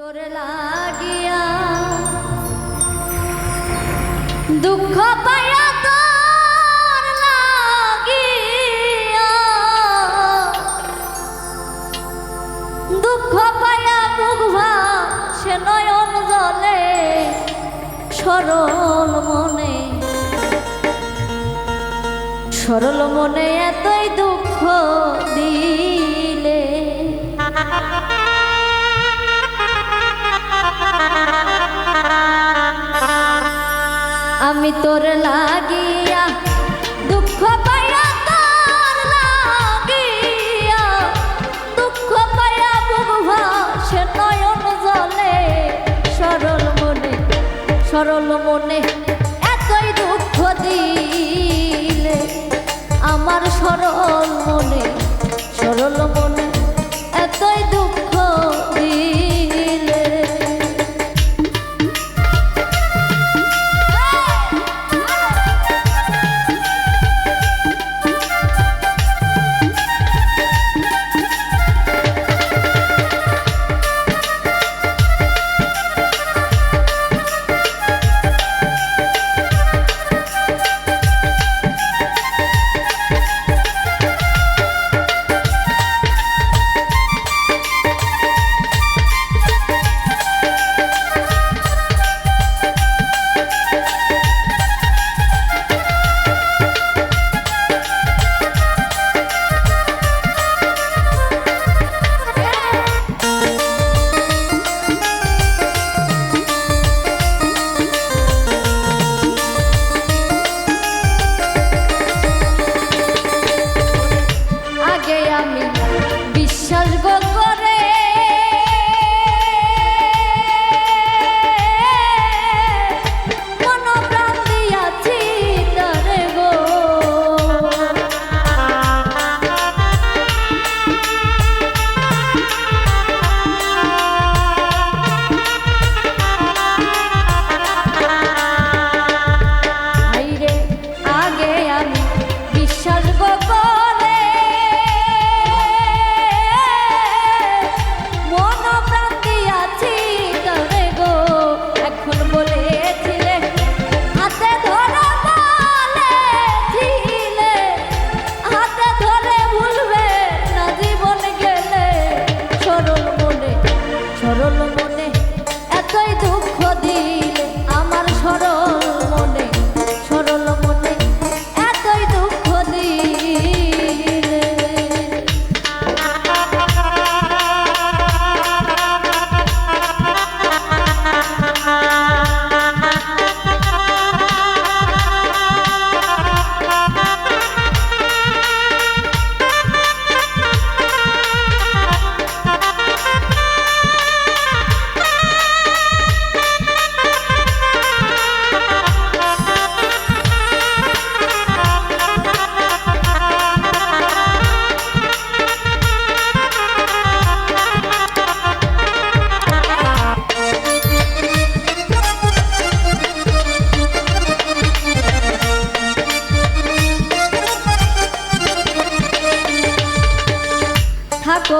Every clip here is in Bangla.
তোর লাগিয়া দুঃখ পাইয়া লাগিয়া। সে নয়ন জলে, সরল মনে। সরল মনে এতই দুঃখ দিলে। তোর লাগিয়া, দুঃখ পাইয়া তোর লাগিয়া। দুঃখ পাইয়া বুভা সে নয়ন জলে। সরল মনে সরল মনে এতই দুঃখ দিলে। আমার সরল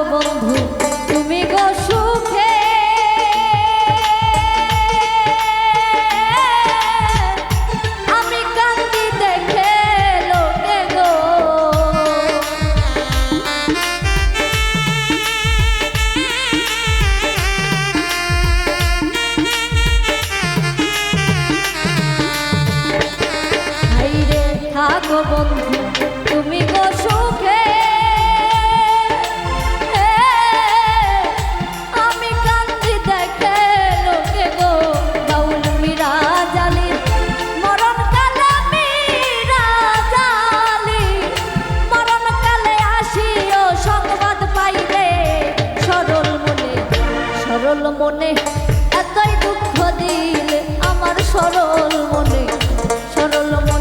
বন্ধু সরল মনে এতই দুঃখ দিলে আমার সরল মনে। সরল মনে